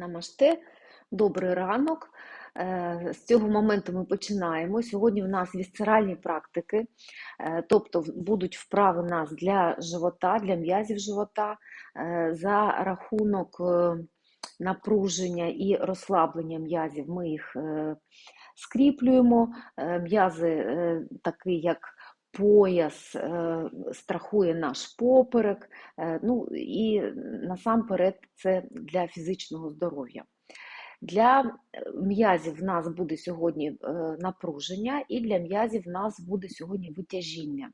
Намаште, добрий ранок. Е, З цього моменту ми починаємо. Сьогодні в нас вісцеральні практики, е, тобто будуть вправи нас для живота, для м'язів живота, е, за рахунок напруження і розслаблення м'язів. Ми їх скріплюємо. М'язи, такі як пояс, е, страхує наш поперек. Е, Ну і насамперед це для фізичного здоров'я. Для е, м'язів в нас буде сьогодні напруження, і для м'язів в нас буде сьогодні витяжіння.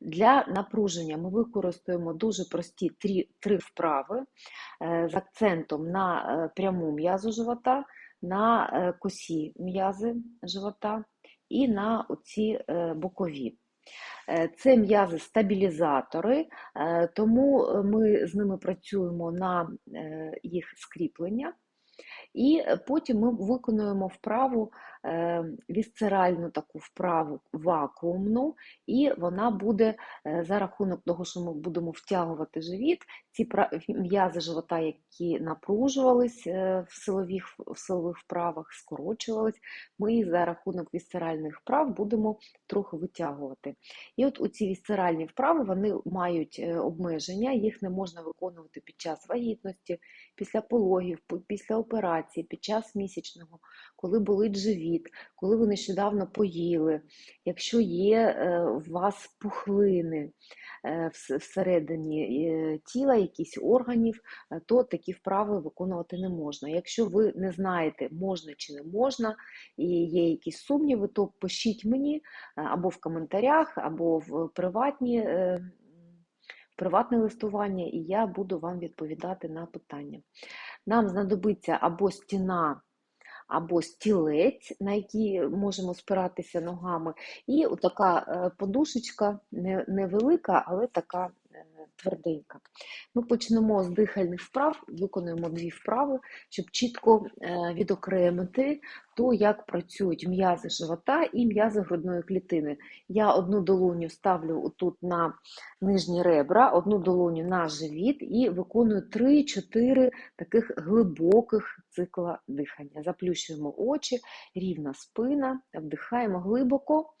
Для напруження ми використаємо дуже прості три, три вправи з акцентом на пряму м'язу живота, на косі м'язи живота і на оці бокові. Е, Це м'язи-стабілізатори, е, тому е, ми з ними працюємо на їх скріплення. І потім ми виконуємо вправу, вісцеральну таку вправу вакуумну, і вона буде е, за рахунок того, що ми будемо втягувати живіт, ці м'язи живота, які напружувались е, в силових, в силових вправах, скорочувались, ми за рахунок вісцеральних вправ будемо трохи витягувати. І от у ці вісцеральні вправи вони мають е, обмеження, їх не можна виконувати під час вагітності, після пологів, після операції, під час місячного, коли болить живіт, коли ви нещодавно поїли, якщо є е, у вас пухлини е, всередині е, тіла, якісь органів, то такі вправи виконувати не можна. Якщо ви не знаєте, можна чи не можна, і є якісь сумніви, то пишіть мені або в коментарях, або в приватні. Приватне листування, і я буду вам відповідати на питання. Нам знадобиться або стіна, або стілець, на який можемо спиратися ногами, і така е, подушечка невелика, але така тверденька. Ми почнемо з дихальних вправ, виконуємо дві вправи, щоб чітко е, відокремити то, як працюють м'язи живота і м'язи грудної клітини. Я одну долоню ставлю тут на нижні ребра, одну долоню на живіт і виконую 3-4 таких глибоких цикла дихання. Заплющуємо очі, рівна спина, вдихаємо глибоко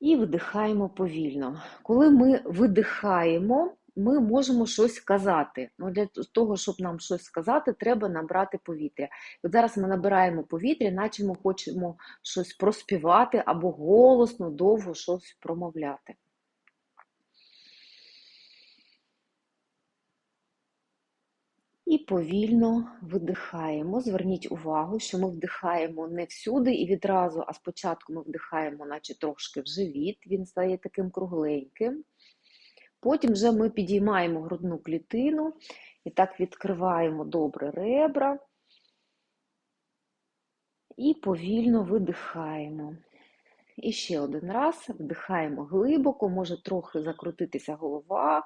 і видихаємо повільно. Коли ми видихаємо, ми можемо щось сказати. Ну, для того, щоб нам щось сказати, треба набрати повітря. От зараз ми набираємо повітря, наче ми хочемо щось проспівати або голосно, довго щось промовляти. І повільно видихаємо. Зверніть увагу, що ми вдихаємо не всюди і відразу, а спочатку ми вдихаємо, наче трошки в живіт, він стає таким кругленьким. Потім вже ми підіймаємо грудну клітину і так відкриваємо добре ребра. І повільно видихаємо. І ще один раз вдихаємо глибоко, може трохи закрутитися голова.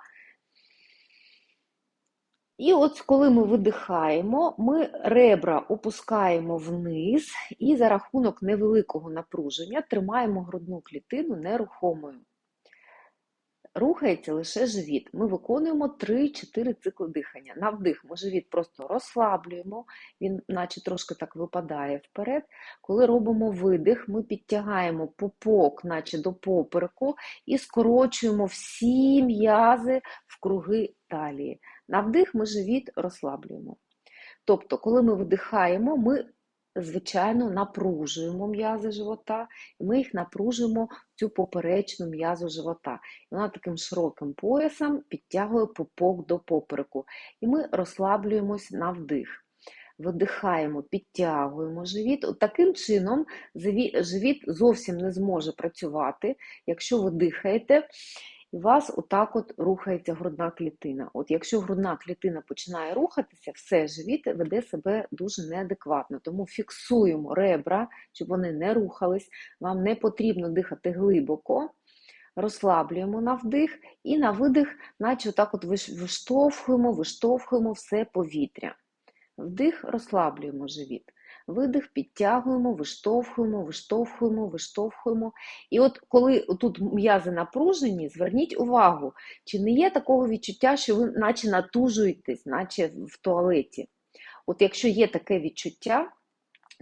І от коли ми видихаємо, ми ребра опускаємо вниз і за рахунок невеликого напруження тримаємо грудну клітину нерухомою. Рухається лише живіт. Ми виконуємо 3-4 цикли дихання. На вдих ми живіт просто розслаблюємо, він наче трошки так випадає вперед. Коли робимо видих, ми підтягаємо попок, наче до попереку, і скорочуємо всі м'язи в круги талії. На вдих ми живіт розслаблюємо. Тобто, коли ми видихаємо, ми, звичайно, напружуємо м'язи живота, і ми їх напружуємо цю поперечну м'язу живота. І вона таким широким поясом підтягує пупок до попереку. І ми розслаблюємось на вдих. Видихаємо, підтягуємо живіт. Таким чином живіт зовсім не зможе працювати, якщо ви дихаєте, і у вас отак от рухається грудна клітина. От якщо грудна клітина починає рухатися, все, живіт веде себе дуже неадекватно. Тому фіксуємо ребра, щоб вони не рухались. Вам не потрібно дихати глибоко. Розслаблюємо на вдих і на видих, наче отак от виштовхуємо, виштовхуємо все повітря. Вдих, розслаблюємо живіт. Видих, підтягуємо, виштовхуємо, виштовхуємо, виштовхуємо. І от коли тут м'язи напружені, зверніть увагу, чи не є такого відчуття, що ви наче натужуєтесь, наче в туалеті. От якщо є таке відчуття,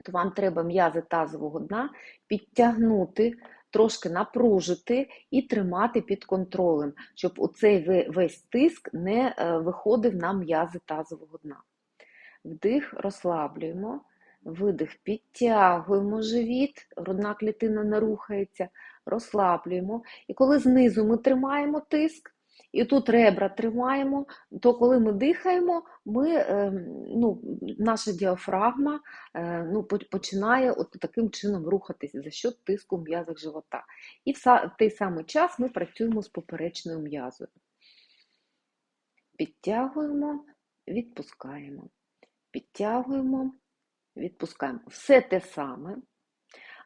то вам треба м'язи тазового дна підтягнути, трошки напружити і тримати під контролем, щоб оцей весь тиск не е, виходив на м'язи тазового дна. Вдих, розслаблюємо, видих, підтягуємо живіт, грудна клітина не рухається, розслаблюємо. І коли знизу ми тримаємо тиск, і тут ребра тримаємо, то коли ми дихаємо, ми, ем, ну, наша діафрагма е, ну, починає от таким чином рухатися за счет тиску в м'язах живота. І в той самий час ми працюємо з поперечною м'язою. Підтягуємо, відпускаємо. Підтягуємо, відпускаємо. Все те саме.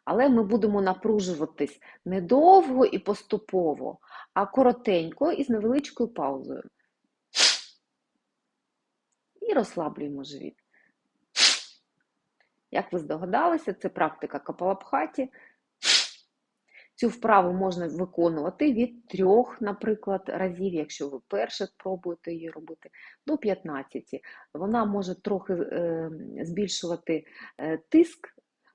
Але ми будемо напружуватись не довго і поступово, а коротенько і з невеличкою паузою. І розслаблюємо живіт. Як ви здогадалися, це практика капалабхаті. Цю вправу можна виконувати від трьох, наприклад, разів, якщо ви перше спробуєте її робити, до 15. Вона може трохи е, збільшувати е, тиск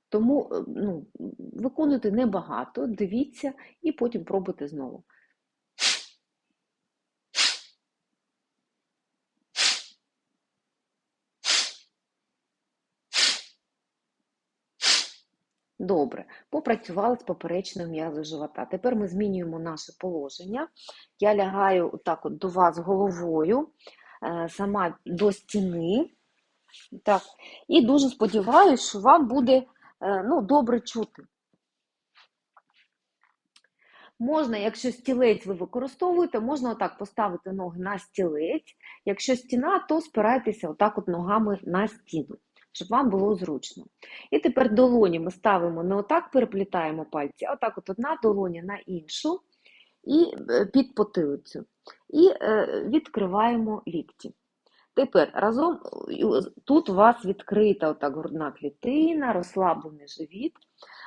тому е, ну, виконуйте небагато, дивіться і потім пробуйте знову. Добре, попрацювали з поперечною м'язою живота. Тепер ми змінюємо наше положення. Я лягаю отак от до вас головою, е, сама до стіни. Так. І дуже сподіваюся, що вам буде Е, ну, добре чути. Можна, якщо стілець ви використовуєте, можна отак поставити ноги на стілець. Якщо стіна, то спирайтеся отак от ногами на стіну, щоб вам було зручно. І тепер долоні ми ставимо не отак переплітаємо пальці, а отак от одна долоня на іншу і е, під потилицю. І е, відкриваємо лікті. Тепер разом тут у вас відкрита отак грудна клітина, розслаблений живіт.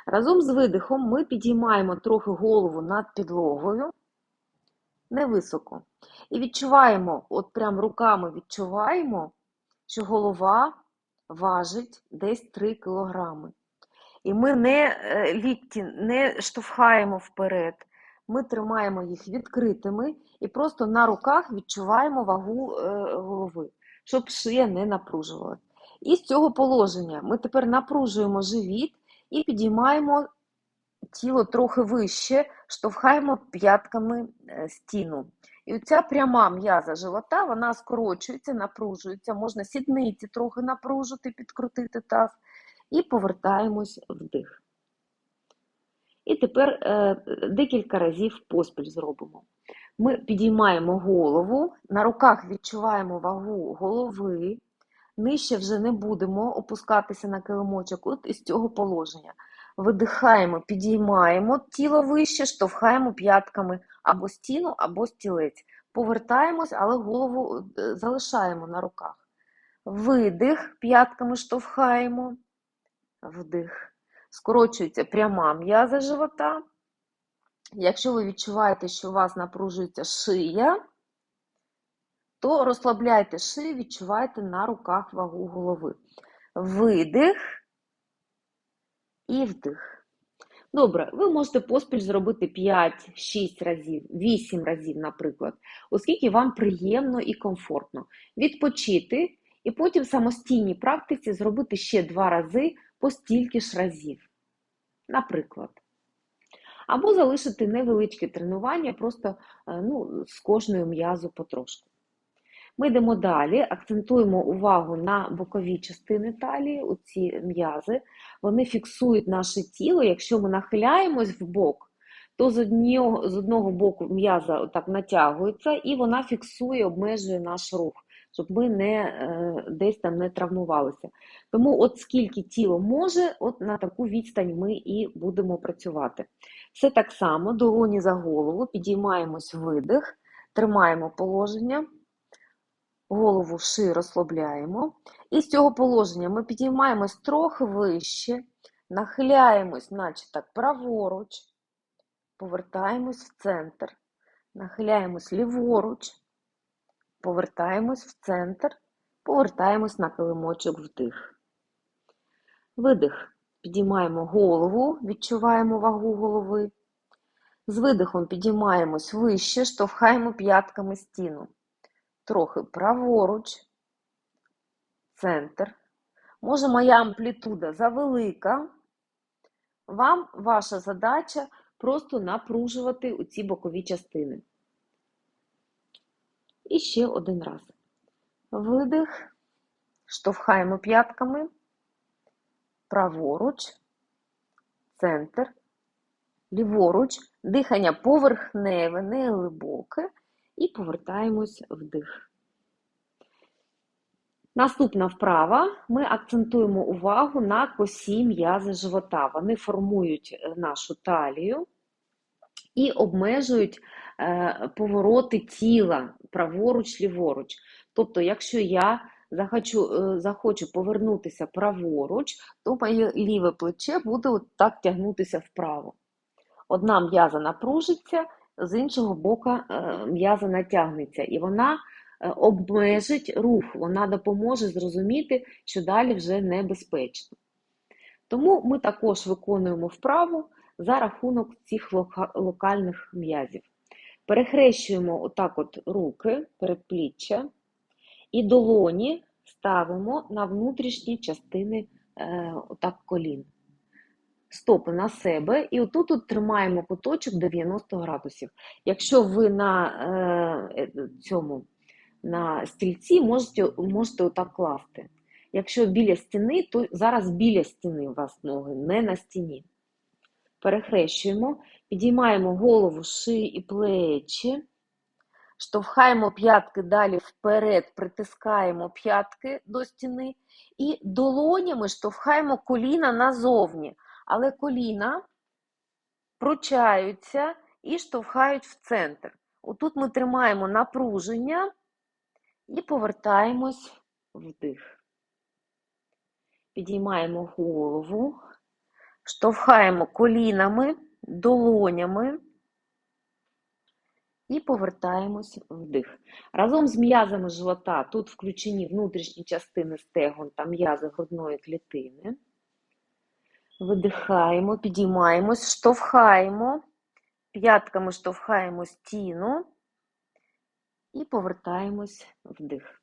Разом з видихом ми підіймаємо трохи голову над підлогою, невисоко. І відчуваємо, от прям руками відчуваємо, що голова важить десь 3 кілограми. І ми не е, лікті не штовхаємо вперед, ми тримаємо їх відкритими і просто на руках відчуваємо вагу е, голови щоб шия не напружувалась. І з цього положення ми тепер напружуємо живіт і підіймаємо тіло трохи вище, штовхаємо п'ятками е, стіну. І оця пряма м'яза живота, вона скорочується, напружується, можна сідниці трохи напружити, підкрутити таз, і повертаємось вдих. І тепер е, декілька разів поспіль зробимо. Ми підіймаємо голову, на руках відчуваємо вагу голови, нижче вже не будемо опускатися на килимочок, от із цього положення. Видихаємо, підіймаємо тіло вище, штовхаємо п'ятками або стіну, або стілець. Повертаємось, але голову е, залишаємо на руках. Видих, п'ятками штовхаємо, вдих. Скорочується пряма м'яза живота. Якщо ви відчуваєте, що у вас напружується шия, то розслабляйте шию, відчувайте на руках вагу голови. Видих і вдих. Добре, ви можете поспіль зробити 5-6 разів, 8 разів, наприклад, оскільки вам приємно і комфортно. Відпочити і потім в самостійній практиці зробити ще 2 рази по стільки ж разів. Наприклад або залишити невеличке тренування просто е, ну, з кожною м'язу потрошку. Ми йдемо далі, акцентуємо увагу на бокові частини талії, оці м'язи, вони фіксують наше тіло. Якщо ми нахиляємось в бок, то з одного з одного боку м'яза так натягується і вона фіксує, обмежує наш рух щоб ми не, е, десь там не травмувалися. Тому, от скільки тіло може, от на таку відстань ми і будемо працювати. Все так само, долоні за голову, підіймаємось видих, тримаємо положення. Голову шиї розслабляємо. І з цього положення ми підіймаємось трохи вище, нахиляємось, наче так, праворуч, повертаємось в центр, нахиляємось ліворуч, повертаємось в центр, повертаємось на килимочок вдих. Видих. Підіймаємо голову, відчуваємо вагу голови. З видихом підіймаємось вище, штовхаємо п'ятками стіну. Трохи праворуч, центр. Може, моя амплітуда завелика. Вам ваша задача просто напружувати у ці бокові частини. І ще один раз. Видих, штовхаємо п'ятками, праворуч, центр, ліворуч, дихання поверхневе, не глибоке, і повертаємось вдих. Наступна вправа. Ми акцентуємо увагу на косі м'язи живота. Вони формують е, нашу талію і обмежують е, повороти тіла праворуч, ліворуч. Тобто, якщо я захочу, е, захочу повернутися праворуч, то моє ліве плече буде так тягнутися вправо. Одна м'яза напружиться, з іншого боку е, м'яза натягнеться, і вона е, обмежить рух, вона допоможе зрозуміти, що далі вже небезпечно. Тому ми також виконуємо вправу за рахунок цих локальних м'язів. Перехрещуємо отак от руки, передпліччя, і долоні ставимо на внутрішні частини е, отак колін. Стопи на себе, і отут от тримаємо куточок 90 градусів. Якщо ви на е, е, цьому на стільці, можете, можете отак класти. Якщо біля стіни, то зараз біля стіни у вас ноги, не на стіні. Перехрещуємо, підіймаємо голову, шию і плечі, штовхаємо п'ятки далі вперед, притискаємо п'ятки до стіни і долонями штовхаємо коліна назовні. Але коліна пручаються і штовхають в центр. Отут ми тримаємо напруження і повертаємось вдих. Підіймаємо голову, штовхаємо колінами, долонями і повертаємось вдих. Разом з м'язами живота тут включені внутрішні частини стегон та м'язи грудної клітини. Видихаємо, підіймаємось, штовхаємо, п'ятками штовхаємо стіну і повертаємось вдих.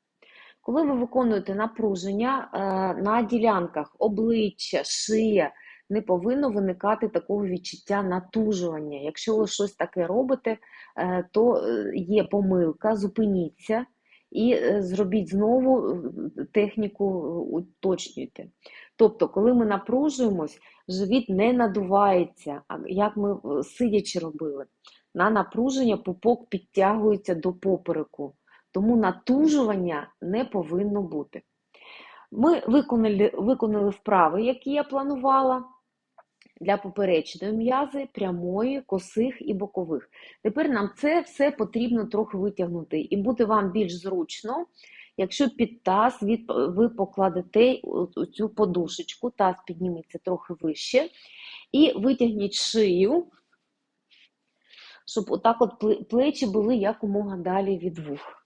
Коли ви виконуєте напруження е, на ділянках обличчя, шия, не повинно виникати такого відчуття натужування. Якщо ви щось таке робите, е, то е, є помилка, зупиніться і е, зробіть знову е, техніку, е, уточнюйте. Тобто, коли ми напружуємось, живіт не надувається, як ми сидячи робили. На напруження пупок підтягується до попереку, тому натужування не повинно бути. Ми виконали, виконали вправи, які я планувала для поперечної м'язи, прямої, косих і бокових. Тепер нам це все потрібно трохи витягнути, і буде вам більш зручно, якщо під таз ви покладете цю подушечку, таз підніметься трохи вище, і витягніть шию, щоб отак от плечі були якомога далі від вух.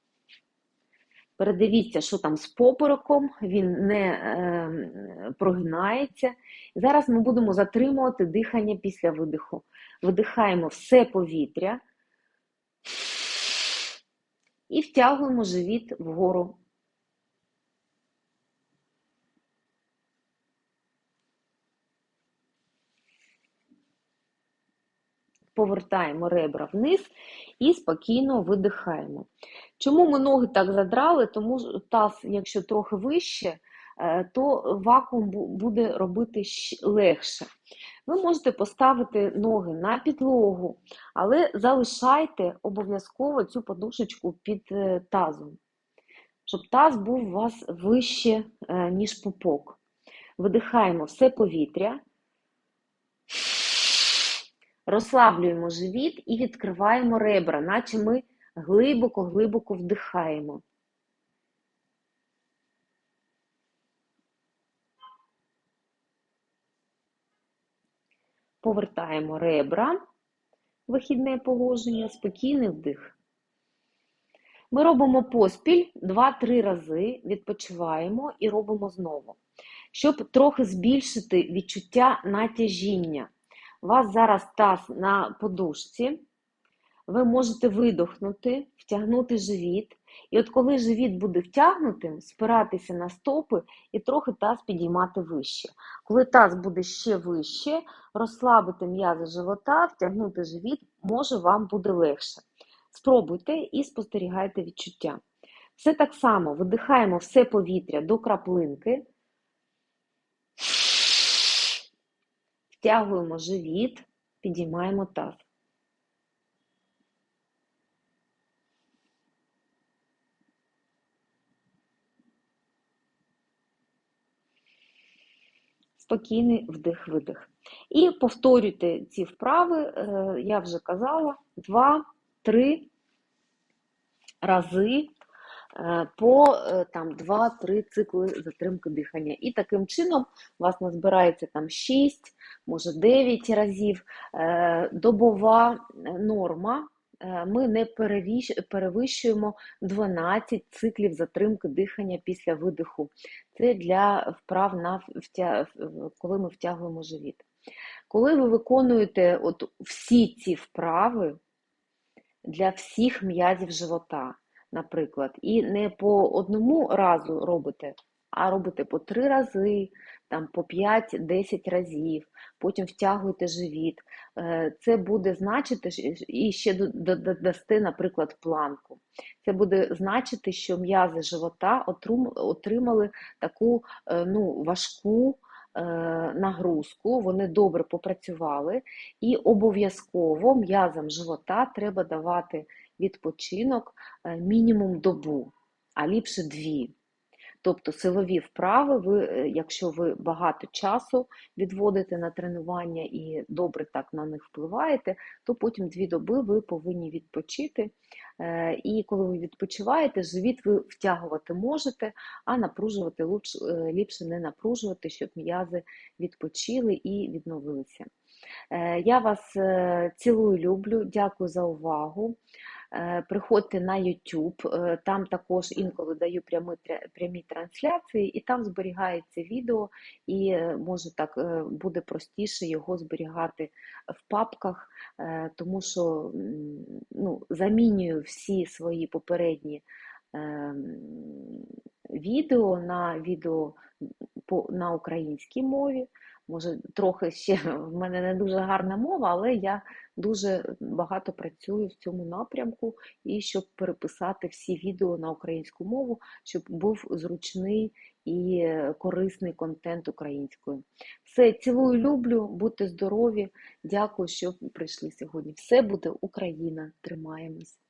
Передивіться, що там з попереком, він не е, прогинається. Зараз ми будемо затримувати дихання після видиху. Видихаємо все повітря і втягуємо живіт вгору. Повертаємо ребра вниз і спокійно видихаємо. Чому ми ноги так задрали? Тому таз, якщо трохи вище, е, то вакуум буде робити легше. Ви можете поставити ноги на підлогу, але залишайте обов'язково цю подушечку під е, тазом, щоб таз був у вас вище, е, ніж пупок. Видихаємо все повітря розслаблюємо живіт і відкриваємо ребра, наче ми глибоко-глибоко вдихаємо. Повертаємо ребра, вихідне положення, спокійний вдих. Ми робимо поспіль 2-3 рази, відпочиваємо і робимо знову, щоб трохи збільшити відчуття натяжіння. У вас зараз таз на подушці, ви можете видохнути, втягнути живіт. І от коли живіт буде втягнутим, спиратися на стопи і трохи таз підіймати вище. Коли таз буде ще вище, розслабити м'язи живота, втягнути живіт, може вам буде легше. Спробуйте і спостерігайте відчуття. Все так само видихаємо все повітря до краплинки, втягуємо живіт, підіймаємо таз. Спокійний вдих-видих. І повторюйте ці вправи, е, я вже казала, 2-3 рази е, по е, там, 2-3 цикли затримки дихання. І таким чином у вас назбирається там 6, може 9 разів. Добова норма. Ми не перевищуємо 12 циклів затримки дихання після видиху. Це для вправ на коли ми втягуємо живіт. Коли ви виконуєте от всі ці вправи для всіх м'язів живота, наприклад, і не по одному разу робите, а робите по три рази, там, по 5-10 разів, потім втягуєте живіт. Е, це буде значити, і ще додасте, наприклад, планку. Це буде значити, що м'язи живота отримали таку е, ну, важку. Е, нагрузку, вони добре попрацювали, і обов'язково м'язам живота треба давати відпочинок мінімум добу, а ліпше дві. Тобто силові вправи, ви, е, якщо ви багато часу відводите на тренування і добре так на них впливаєте, то потім дві доби ви повинні відпочити. Е, і коли ви відпочиваєте, живіт ви втягувати можете, а напружувати е, ліпше не напружувати, щоб м'язи відпочили і відновилися. Я вас цілую, люблю, дякую за увагу. Е, приходьте на YouTube, е, там також інколи даю прямі, прямі трансляції, і там зберігається відео, і е, може так буде простіше його зберігати в папках, тому що ну, замінюю всі свої попередні відео на відео на українській мові. Може, трохи ще в мене не дуже гарна мова, але я дуже багато працюю в цьому напрямку і щоб переписати всі відео на українську мову, щоб був зручний і корисний контент українською. Все, цілую, люблю, будьте здорові, дякую, що прийшли сьогодні. Все буде Україна. Тримаємось.